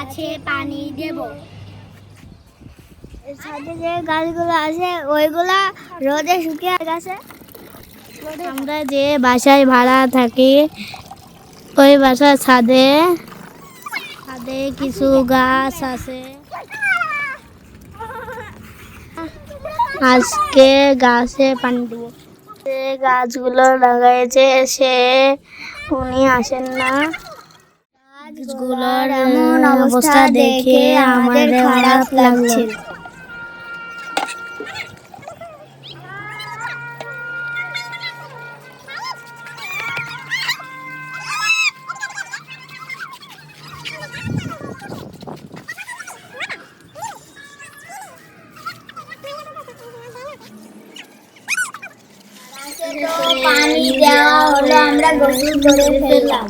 গাছে পানি দেব। ছাদে যে গাছগুলো আছে ওইগুলা রোদে শুকিয়ে গেছে। আমরা যে বাসায় ভাড়া থাকি ওই বাসার ছাদে ছাদে কিছু গাছ আছে। আজকে গাছে পানি দেবো। যে গাছগুলো লাগাইছে সে উনি আসেন না। গাছগুলোর এমন অবস্থা দেখে আমাদের খারাপ লাগছে। পানি দেওয়া হলো আমরা গোসল করে ফেললাম।